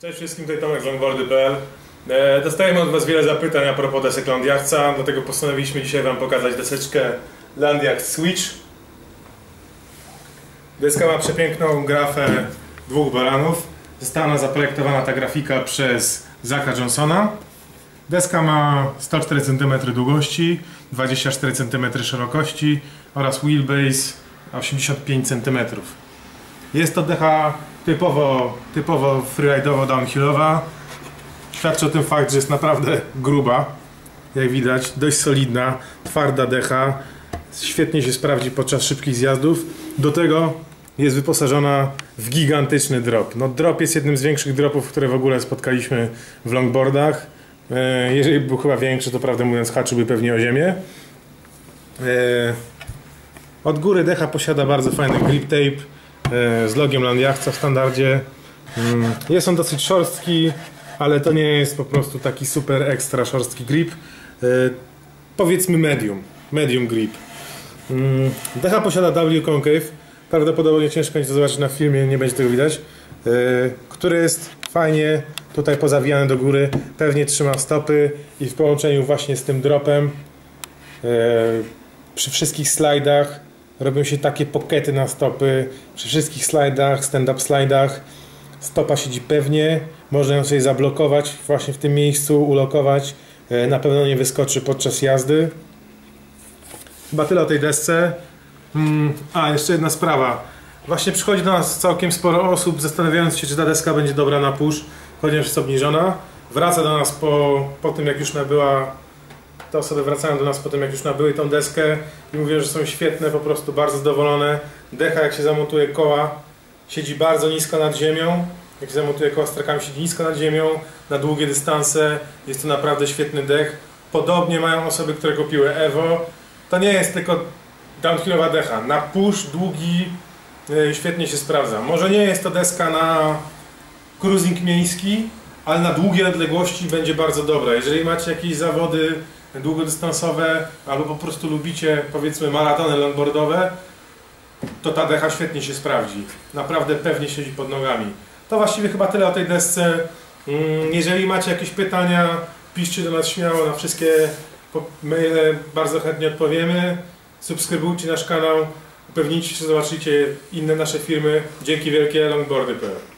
Cześć wszystkim, tutaj Tomek z longboardy.pl E, Dostajemy od Was wiele zapytań a propos desek Landjachca, dlatego postanowiliśmy dzisiaj Wam pokazać deseczkę Landjacht Switch. Deska ma przepiękną grafę dwóch baranów. Została zaprojektowana ta grafika przez Zacka Johnsona. Deska ma 104 cm długości, 24 cm szerokości oraz wheelbase 85 cm. Jest to decha typowo, typowo freeride'owo downhillowa. Świadczy o tym fakt, że jest naprawdę gruba. Jak widać, dość solidna, twarda decha. Świetnie się sprawdzi podczas szybkich zjazdów. Do tego jest wyposażona w gigantyczny drop. No, drop jest jednym z większych dropów, które w ogóle spotkaliśmy w longboardach. E, Jeżeli był chyba większy, to prawdę mówiąc haczyłby pewnie o ziemię. E, Od góry decha posiada bardzo fajny grip tape z logiem Landjachca w standardzie. Mm, Jest on dosyć szorstki, ale to nie jest po prostu taki super ekstra szorstki grip. E, Powiedzmy medium, medium grip. Mm, Decha posiada W concave, prawdopodobnie ciężko będzie to zobaczyć na filmie, nie będzie tego widać, e, który jest fajnie tutaj pozawijany do góry, pewnie trzyma stopy i w połączeniu właśnie z tym dropem e, przy wszystkich slajdach robią się takie pokety na stopy, przy wszystkich slajdach, stand-up slajdach stopa siedzi pewnie, można ją sobie zablokować właśnie w tym miejscu, ulokować, E, na pewno nie wyskoczy podczas jazdy. Chyba tyle o tej desce. Mm, a, jeszcze jedna sprawa. Właśnie przychodzi do nas całkiem sporo osób zastanawiając się, czy ta deska będzie dobra na push, ponieważ jest obniżona. Wraca do nas po, po tym, jak już nabyła te osoby wracają do nas po tym, jak już nabyły tą deskę i mówią, że są świetne, po prostu bardzo zadowolone. Decha, jak się zamontuje koła, siedzi bardzo nisko nad ziemią. Jak się zamontuje koła strakami, siedzi nisko nad ziemią, na długie dystanse. Jest to naprawdę świetny dech. Podobnie mają osoby, które kupiły Evo. To nie jest tylko downhillowa decha. Na push długi y, świetnie się sprawdza. Może nie jest to deska na cruising miejski, ale na długie odległości będzie bardzo dobra. Jeżeli macie jakieś zawody długodystansowe albo po prostu lubicie powiedzmy maratony longboardowe, to ta decha świetnie się sprawdzi. Naprawdę pewnie siedzi pod nogami. To właściwie chyba tyle o tej desce. Mm, Jeżeli macie jakieś pytania, piszcie do nas śmiało na wszystkie maile, bardzo chętnie odpowiemy. Subskrybujcie nasz kanał, upewnijcie się, że zobaczycie inne nasze filmy. Dzięki wielkie, longboardy.pl